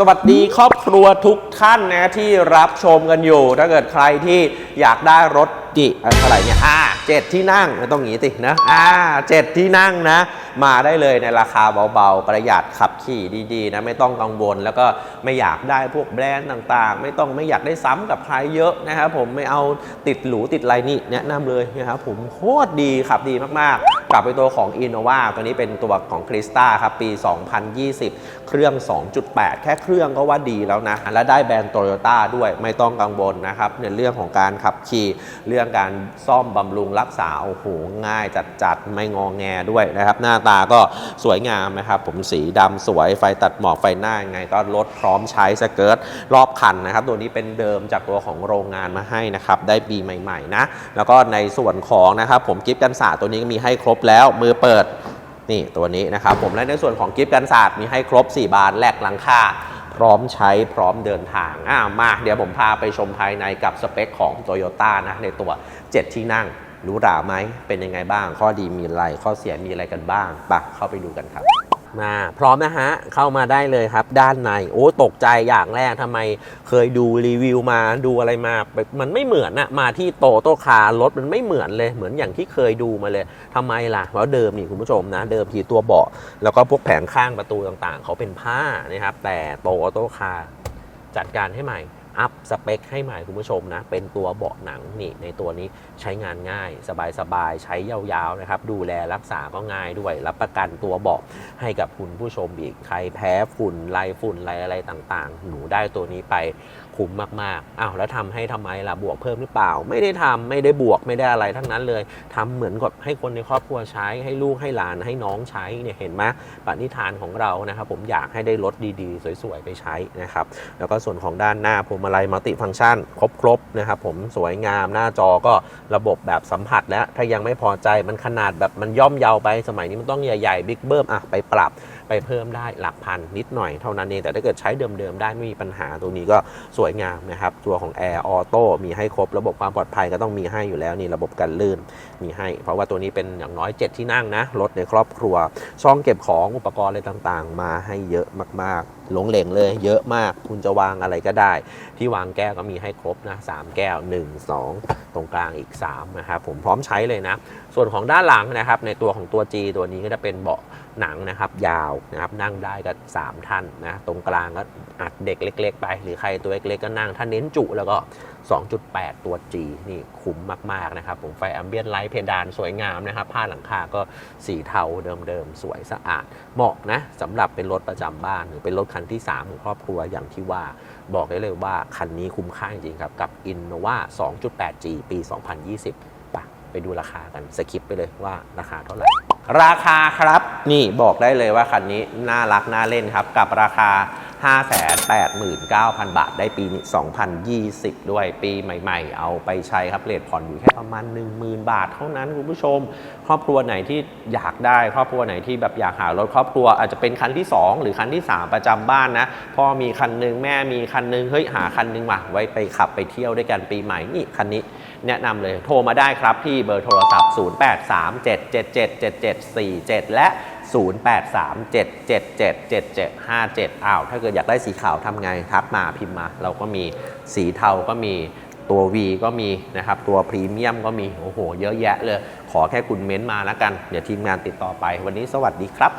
สวัสดีครอบครัวทุกท่านนะที่รับชมกันอยู่ ถ้าเกิดใครที่อยากได้รถดิเอ่อเท่าไหร่เนี่ยอ่าเจ็ดที่นั่งไม่ต้องงี้ตินะอ่าเจ็ดที่นั่งนะ มาได้เลยในราคาเบาๆ ประหยัดขับขี่ดีๆนะไม่ต้องกังวล แล้วก็ไม่อยากได้พวกแบรนด์ต่างๆ ไม่ต้องไม่อยากได้ซ้ำกับใครเยอะนะครับผมไม่เอาติดหรูติดไรนี่แนะนำเลยนะครับผมโคตรดีขับดีมากๆ กลับไปตัวของ Innova ตัวนี้เป็นตัวของ c r i s t a ครับ ปี 2020 เครื่อง 2.8 แค่เครื่องก็ว่าดีแล้วนะ และได้แบรนด์โตโยต้าด้วยไม่ต้องกังวลนะครับในเรื่องของการขับขี่เรื่องการซ่อมบำรุงรักษา โอ้โห ง่ายจัดๆ ไม่งองแงด้วยนะครับ หน้าตาก็สวยงามนะครับ ผมสีดำสวยไฟตัดหมอกไฟหน้ายังไงก็รถพร้อมใช้สเกิร์ตรอบคันนะครับ ตัวนี้เป็นเดิมจากตัวของโรงงานมาให้นะครับ ได้ปีใหม่ๆนะ แล้วก็ในส่วนของนะครับผมกิฟต์กันศาสตร์ตัวนี้ก็มีให้ครบแล้วมือเปิดนี่ตัวนี้นะครับผมและในส่วนของกิฟต์กันศาสตร์มีให้ครบ 4 บานแลกหลังคาพร้อมใช้พร้อมเดินทางอ่ามาเดี๋ยวผมพาไปชมภายในกับสเปคของ t o y ยต้นะในตัว 7 ที่นั่งหรูหราไหมเป็นยังไงบ้าง ข้อดีมีอะไร ข้อเสียมีอะไรกันบ้างไปะเข้าไปดูกันครับ มาพร้อมนะฮะ เข้ามาได้เลยครับ ด้านใน โอ้ ตกใจอย่างแรกทำไมเคยดูรีวิวมาดูอะไรมาแบบมันไม่เหมือนอะมาที่โตโตคาร์รถมันไม่เหมือนเลยเหมือนอย่างที่เคยดูมาเลยทำไมล่ะ เพราะเดิมนี่คุณผู้ชมนะ เดิมทีตัวเบาะแล้วก็พวกแผงข้างประตูต่างๆ เขาเป็นผ้านะครับแต่โตโตคาร์จัดการให้ใหม่ อัพสเปคให้ใหม่คุณผู้ชมนะ เป็นตัวเบาะหนังนี่ในตัวนี้ใช้งานง่าย สบายๆ ใช้ยาวๆนะครับ ดูแลรักษาก็ง่ายด้วย รับประกันตัวเบาะให้กับคุณผู้ชมอีก ใครแพ้ฝุ่นไรฝุ่นไรอะไรต่างๆ หนูได้ตัวนี้ไป คุ้มมากๆอ้าวแล้วทำให้ทำไมล่ะบวกเพิ่มหรือเปล่า ไม่ได้ทำไม่ได้บวกไม่ได้อะไรทั้งนั้นเลยทำเหมือนกับให้คนในครอบครัวใช้ ให้ลูกให้หลานให้น้องใช้เนี่ยเห็นไหมปณิธานของเรานะครับ ผมอยากให้ได้รถดีๆ สวยๆ ไปใช้นะครับ แล้วก็ส่วนของด้านหน้าพวงมาลัยมัลติฟังก์ชัน ครบๆนะครับ ผมสวยงามหน้าจอก็ระบบแบบสัมผัสแล้วถ้ายังไม่พอใจมันขนาดแบบมันย่อมเยาวไปสมัยนี้มันต้องใหญ่ๆบิ๊กเบิ้มอะไปปรับ ไปเพิ่มได้หลักพันนิดหน่อยเท่านั้นเอง แต่ถ้าเกิดใช้เดิมๆได้ไม่มีปัญหาตรงนี้ก็สวยงามนะครับ ตัวของ Air Auto มีให้ครบระบบความปลอดภัยก็ต้องมีให้อยู่แล้วนี่ระบบกันลื่นมีให้ เพราะว่าตัวนี้เป็นอย่างน้อย 7 ที่นั่งนะรถในครอบครัว ช่องเก็บของอุปกรณ์อะไรต่างๆ มาให้เยอะมากๆ หลงเหลงเลย เยอะมากคุณจะวางอะไรก็ได้ ที่วางแก้วก็มีให้ครบนะ3แก้ว 1 2 ตรงกลางอีก3นะครับผมพร้อมใช้เลยนะ ส่วนของด้านหลังนะครับในตัวของตัว G ตัวนี้ก็จะเป็นเบาะหนังนะครับยาวนะครับนั่งได้ก็3ท่านนะตรงกลางก็อัดเด็กเล็ก ๆ ไป หรือใครตัวเล็กๆก็นั่ง ถ้าเน้นจุแล้วก็ 2.8 ตัว G นี่คุ้มมาก ๆ นะครับ ผมไฟแอมเบียนไลท์เพดานสวยงามนะครับ ผ้าหลังคาก็สีเทาเดิมๆ สวยสะอาด เหมาะนะสำหรับเป็นรถประจำบ้าน หรือเป็นรถคันที่ 3 ของครอบครัวอย่างที่ว่าบอกได้เลยว่าคันนี้คุ้มค่าจริงๆครับกับ Innova 2.8G ปี 2020 ไปดูราคากันสคิปไปเลยว่าราคาเท่าไหร่ราคาครับ นี่บอกได้เลยว่าคันนี้น่ารักน่าเล่นครับกับราคา 589,000 บาทได้ปีนี้ 2020 ด้วยปีใหม่ ๆ เอาไปใช้ครับเลทผ่อนอยู่แค่ประมาณ 10,000 บาทเท่านั้นคุณผู้ชม ครอบครัวไหนที่อยากได้ครอบครัวไหนที่แบบอยากหารถครอบครัวอาจจะเป็นคันที่ 2 หรือคันที่ 3 ประจำบ้านนะพ่อมีคันหนึงแม่มีคันหนึงเฮ้ยหาคันหนึงมาไว้ไปขับไปเที่ยวด้วยกันปีใหม่นี่คันนี้แนะนำเลยโทรมาได้ครับที่เบอร์โทรศัพท์ 0837777747 และ 0837777757 อ้าว ถ้าเกิดอยากได้สีขาวทำไง ทักมาพิมพ์มา เราก็มีสีเทาก็มีตัว V ก็มีนะครับ ตัวพรีเมียมก็มี โอ้โห เยอะแยะเลย ขอแค่คุณเม้นต์มาแล้วกัน เดี๋ยวทีมงานติดต่อไป วันนี้สวัสดีครับ